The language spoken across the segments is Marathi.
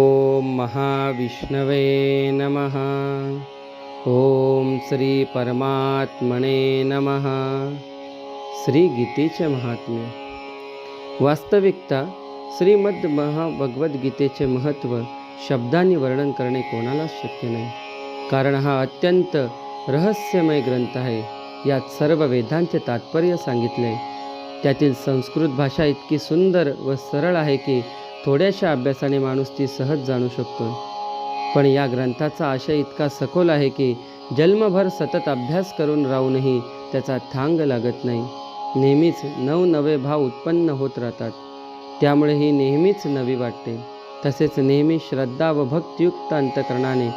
ॐ महाविष्णवे नमः। ॐ श्री परमात्मने नमः। श्री गीतेचे महात्म्य। वास्तविकता श्रीमद महाभगवद्गीतेचे महत्त्व शब्दांनी वर्णन करणे कोणालाच शक्य नाही. कारण हा अत्यंत रहस्यमय ग्रंथ आहे. यात सर्व वेदांचे तात्पर्य सांगितले. त्यातील संस्कृत भाषा इतकी सुंदर व सरळ आहे की थोड्याशा अभ्यासाने माणूस ती सहज जाणू शकतो पण या ग्रंथाचा आशय इतका सखोल आहे की जन्मभर सतत अभ्यास करून राहूनही त्याचा थांग लागत नाही. नेहमीच नवनवे भाव उत्पन्न होत राहतात. त्यामुळे ही नेहमीच नवी वाटते. तसेच नेहमी श्रद्धा व भक्तियुक्त अंतकरणाने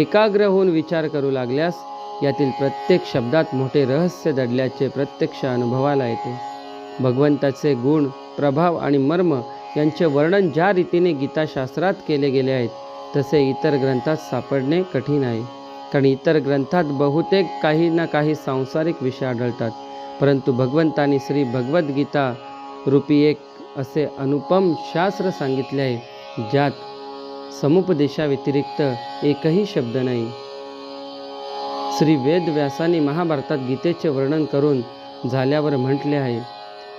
एकाग्र होऊन विचार करू लागल्यास यातील प्रत्येक शब्दात मोठे रहस्य दडल्याचे प्रत्यक्ष अनुभवाला येते. भगवंताचे गुण प्रभाव आणि मर्म यांचे वर्णन ज्या रीतीने गीताशास्त्रात केले गेले आहेत तसे इतर ग्रंथात सापडणे कठीण आहे. कारण इतर ग्रंथात बहुतेक काही ना काही सांसारिक विषय आढळतात. परंतु भगवंतानी श्री भगवद्गीता रूपी एक असे अनुपम शास्त्र सांगितले आहे ज्यात समुपदेशाव्यतिरिक्त एकही शब्द नाही. श्री वेदव्यासाने महाभारतात गीतेचे वर्णन करून झाल्यावर म्हटले आहे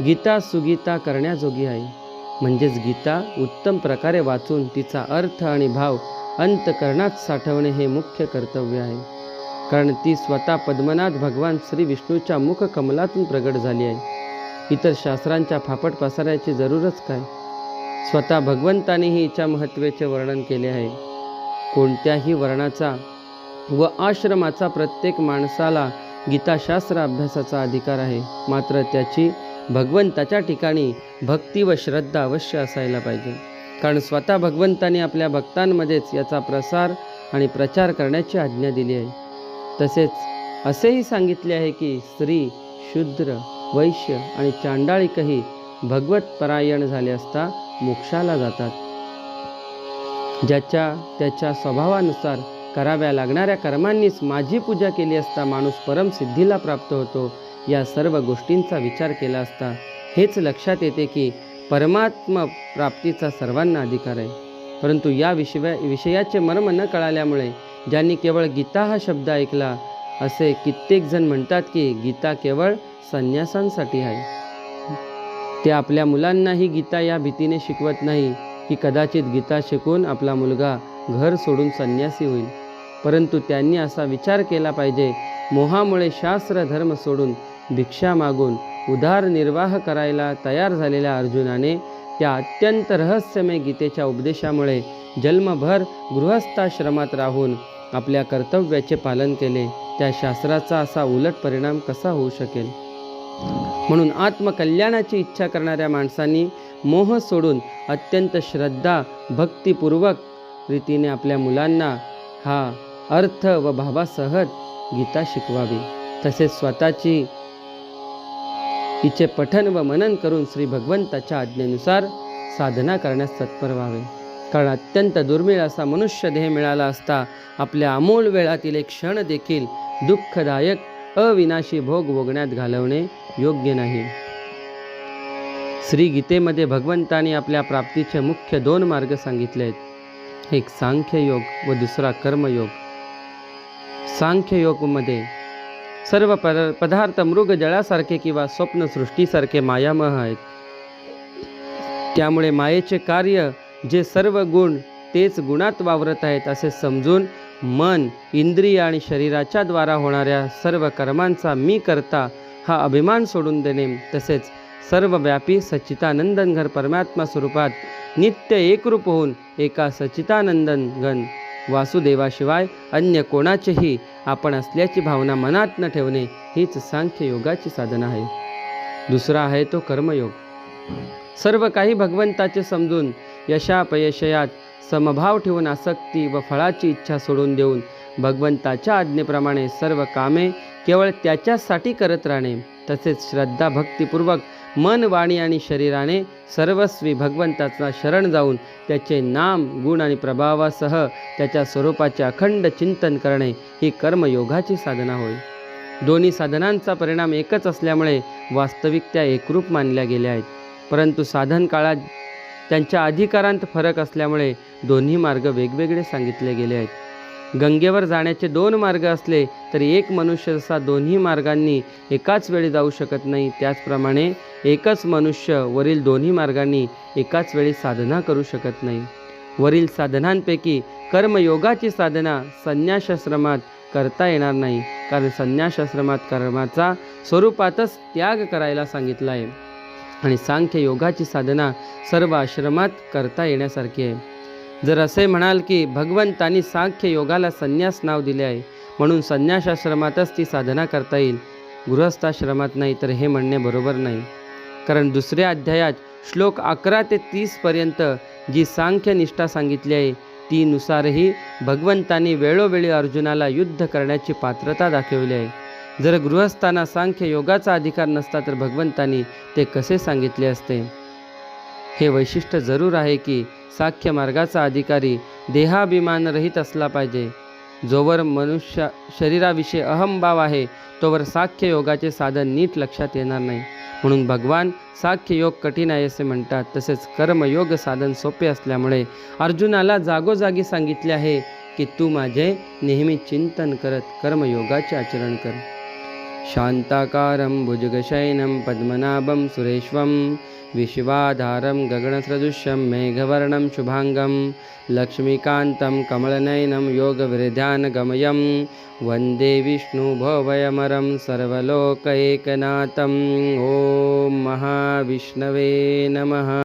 गीता सुगीता करण्याजोगी आहे. म्हणजेच गीता उत्तम प्रकारे वाचून तिचा अर्थ आणि भाव अंतकरणात साठवणे हे मुख्य कर्तव्य आहे. कारण ती स्वतः पद्मनाथ भगवान श्री विष्णूच्या मुख कमलातून प्रगट झाली आहे. इतर शास्त्रांच्या फापट पसरायची जरूरच काय? स्वतः भगवंतानेही हिच्या महत्त्वाचे वर्णन केले आहे. कोणत्याही वर्णाचा व आश्रमाचा प्रत्येक माणसाला गीताशास्त्र अभ्यासाचा अधिकार आहे. मात्र त्याची भगवंताच्या ठिकाणी भक्ती व श्रद्धा अवश्य असायला पाहिजे. कारण स्वतः भगवंताने आपल्या भक्तांमध्येच याचा प्रसार आणि प्रचार करण्याची आज्ञा दिली आहे. तसेच असेही सांगितले आहे की स्त्री शूद्र वैश्य आणि चांडाळिकही भगवत परायण झाले असता मोक्षाला जातात. ज्याच्या त्याच्या स्वभावानुसार कराव्या लागणाऱ्या कर्मांनीच माझी पूजा केली असता माणूस परमसिद्धीला प्राप्त होतो या सर्व गोष्टींचा विचार केला असता हेच लक्षात येते की परमात्मा प्राप्तीचा सर्वांना अधिकार आहे. परंतु या विषया विषयाचे मर्म न कळाल्यामुळे ज्यांनी केवळ गीता हा शब्द ऐकला असे कित्येक जण म्हणतात की गीता केवळ संन्यासांसाठी आहे. ते आपल्या मुलांनाही गीता या भीतीने शिकवत नाही की कदाचित गीता शिकून आपला मुलगा घर सोडून संन्यासी होईल. परंतु त्यांनी असा विचार केला पाहिजे मोहामुळे शास्त्र धर्म सोडून भिक्षा मागून उदारनिर्वाह करायला तयार झालेल्या अर्जुनाने त्या अत्यंत रहस्यमय गीतेच्या उपदेशामुळे जन्मभर गृहस्थाश्रमात राहून आपल्या कर्तव्याचे पालन केले. त्या शास्त्राचा असा उलट परिणाम कसा होऊ शकेल? म्हणून आत्मकल्याणाची इच्छा करणाऱ्या माणसांनी मोह सोडून अत्यंत श्रद्धा भक्तिपूर्वक रीतीने आपल्या मुलांना हा अर्थ व भावासहज गीता शिकवावी. तसेच स्वतःची तिचे पठन व मनन करून श्री भगवंताच्या आज्ञेनुसार साधना करण्यास तत्पर व्हावे. कारण अत्यंत दुर्मिळ असा मनुष्य देह मिळाला असता आपल्या अमोल वेळातील एक क्षण देखील दुःखदायक अविनाशी भोग भोगण्यात घालवणे योग्य नाही. श्री गीतेमध्ये भगवंताने आपल्या प्राप्तीचे मुख्य दोन मार्ग सांगितले आहेत एक सांख्ययोग व दुसरा कर्मयोग. सांख्ययोगमध्ये सर्व पर पदार्थ मृग जळासारखे किंवा स्वप्नसृष्टीसारखे मायामह आहेत. त्यामुळे मायेचे कार्य जे सर्व गुण तेच गुणात वावरत आहेत असे समजून मन इंद्रिय आणि शरीराच्या द्वारा होणाऱ्या सर्व कर्मांचा मी करता हा अभिमान सोडून देणे. तसेच सर्वव्यापी सच्चितानंदन घर परमात्मा स्वरूपात नित्य एकरूप होऊन एका सच्चितानंदन घन वासुदेवाशिवाय अन्य कोणाचेही आपण असल्याची भावना मनात न ठेवणे हीच सांख्य योगाची साधना आहे. दुसरा आहे तो कर्मयोग. सर्व काही भगवंताचे समजून यशापयशयात समभाव ठेवून आसक्ती व फळाची इच्छा सोडून देऊन भगवंताच्या आज्ञेप्रमाणे सर्व कामे केवळ त्याच्यासाठी करत राहणे. तसेच श्रद्धा भक्तिपूर्वक मन वाणी आणि शरीराने सर्वस्वी भगवंताचा शरण जाऊन त्याचे नाम गुण आणि प्रभावासह त्याच्या स्वरूपाचे अखंड चिंतन करणे ही कर्मयोगाची साधना होय. दोन्ही साधनांचा परिणाम एकच असल्यामुळे वास्तविक त्या एकरूप मानल्या गेल्या आहेत. परंतु साधन काळात त्यांच्या अधिकारांत फरक असल्यामुळे दोन्ही मार्ग वेगवेगळे सांगितले गेले आहेत. गंगेवर जाण्याचे दोन मार्ग असले तरी एक मनुष्य जसा दोन्ही मार्गांनी एकाच वेळी जाऊ शकत नाही त्याचप्रमाणे एकच मनुष्य वरील दोन्ही मार्गांनी एकाच वेळी साधना करू शकत नाही. वरील साधनांपैकी कर्मयोगाची साधना संन्यासाश्रमात करता येणार नाही कारण संन्यासाश्रमात कर्माचा स्वरूपातच त्याग करायला सांगितला आहे. आणि सांख्य योगाची साधना सर्व आश्रमात करता येण्यासारखी आहे. जर असे म्हणाल की भगवंतांनी सांख्य योगाला संन्यास नाव दिले आहे म्हणून संन्यासाश्रमातच ती साधना करता येईल. गृहस्थाश्रमात नाही तर हे म्हणणे बरोबर नाही. कारण दुसऱ्या अध्यायात श्लोक अकरा ते तीसपर्यंत जी सांख्य निष्ठा सांगितली आहे तीनुसारही भगवंतांनी वेळोवेळी अर्जुनाला युद्ध करण्याची पात्रता दाखवली आहे. जर गृहस्थांना सांख्य योगाचा अधिकार नसता तर भगवंतांनी ते कसे सांगितले असते? हे वैशिष्ट्य जरूर आहे की साख्य मार्गाचा अधिकारी देहाभिमानरहित असला पाहिजे. जोवर मनुष्य शरीराविषयी अहमभाव आहे तोवर साख्य योगाचे साधन नीट लक्षात येणार नाही. म्हणून भगवान साख्य योग कठीण आहे असे म्हणतात. तसेच कर्मयोग साधन सोपे असल्यामुळे अर्जुनाला जागोजागी सांगितले आहे की तू माझे नेहमी चिंतन करत कर्मयोगाचे आचरण कर. शांताकारं भुजगशयनं पद्मनाभं सुरेश्वं विश्वाधारं गगनसदृश्यं मेघवर्णं शुभाङ्गं लक्ष्मीकान्तं कमलनयनं योगविरध्यानगमयं वन्दे विष्णुभवयमरं सर्वलोकैकनाथम् ॐ महाविष्णवे नमः